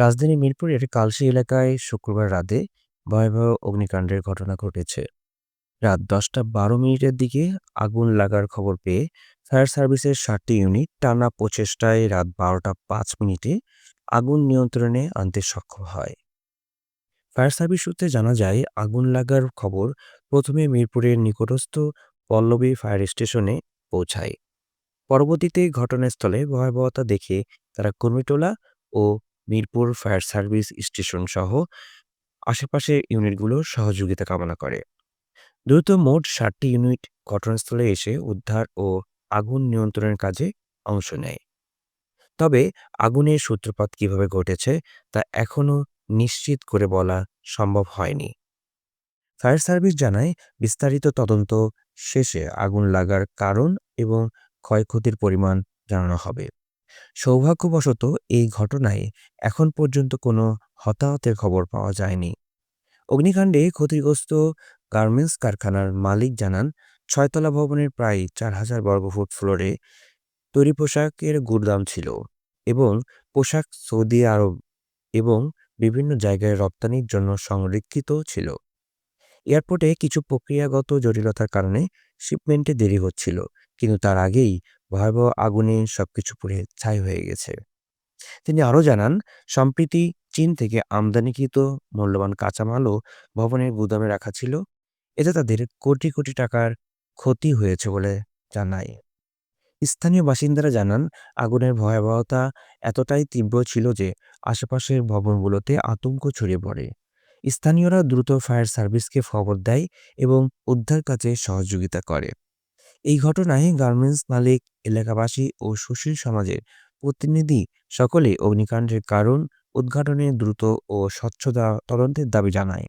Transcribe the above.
রাজধানী মিরপুরের কালশী এলাকায় শুক্রবার রাতে ভয়াবহ অগ্নিকাণ্ডের ঘটনা ঘটেছে। রাত দশটা বারো মিনিটের দিকে আগুন লাগার খবর পেয়ে ফায়ার সার্ভিসের সাতটি ইউনিট টানা প্রচেষ্টায় রাত বারোটা পাঁচ মিনিটে আগুন নিয়ন্ত্রণে আনতে সক্ষম হয়। ফায়ার সার্ভিস সূত্রে জানা যায়, আগুন লাগার খবর প্রথমে মিরপুরের নিকটস্থ পল্লবী ফায়ার স্টেশনে পৌঁছায়। পরবর্তীতে ঘটনাস্থলে ভয়াবহতা দেখে তারা কর্মীটোলা ও মিরপুর ফায়ার সার্ভিস স্টেশন সহ আশেপাশের ইউনিটগুলো সহযোগিতা কামনা করে। দ্রুত মোট ষাটটি ইউনিট ঘটনাস্থলে এসে উদ্ধার ও আগুন নিয়ন্ত্রণের কাজে অংশ নেয়। তবে আগুনের সূত্রপাত কীভাবে ঘটেছে তা এখনও নিশ্চিত করে বলা সম্ভব হয়নি। ফায়ার সার্ভিস জানায়, বিস্তারিত তদন্ত শেষে আগুন লাগার কারণ এবং ক্ষয়ক্ষতির পরিমাণ জানানো হবে। সৌভাগ্যবশত এই ঘটনায় এখন পর্যন্ত কোনো হতাহতের খবর পাওয়া যায়নি। অগ্নিকাণ্ডে ক্ষতিগ্রস্ত গার্মেন্টস কারখানার মালিক জানান, ছয়তলা ভবনের প্রায় চার হাজার বর্গফুট ফ্লোরে তৈরি পোশাকের গুদাম ছিল এবং পোশাক সৌদি আরব এবং বিভিন্ন জায়গায় রপ্তানির জন্য সংরক্ষিত ছিল। এয়ারপোর্টে কিছু প্রক্রিয়াগত জটিলতার কারণে শিপমেন্টে দেরি হচ্ছিল, কিন্তু তার আগেই ভয়াবহ আগুনে সবকিছু পুড়ে ছাই হয়ে গেছে। তিনি আরও জানান, সম্প্রতি চীন থেকে আমদানিকৃত মূল্যবান কাঁচামালও ভবনের গুদামে রাখা ছিল। এতে তাদের কোটি কোটি টাকার ক্ষতি হয়েছে বলে জানায়। স্থানীয় বাসিন্দারা জানান, আগুনের ভয়াবহতা এতটাই তীব্র ছিল যে আশেপাশের ভবনগুলোতে আতঙ্ক ছড়িয়ে পড়ে। স্থানীয়রা দ্রুত ফায়ার সার্ভিসকে খবর দেয় এবং উদ্ধার কাজে সহযোগিতা করে। এই ঘটনায় গার্মেন্টস মালিক, এলাকাবাসী ও সুশীল সমাজের প্রতিনিধি সকলে অগ্নিকাণ্ডের কারণ, উদ্ঘাটনে দ্রুত ও স্বচ্ছতা তদন্তের দাবি জানায়।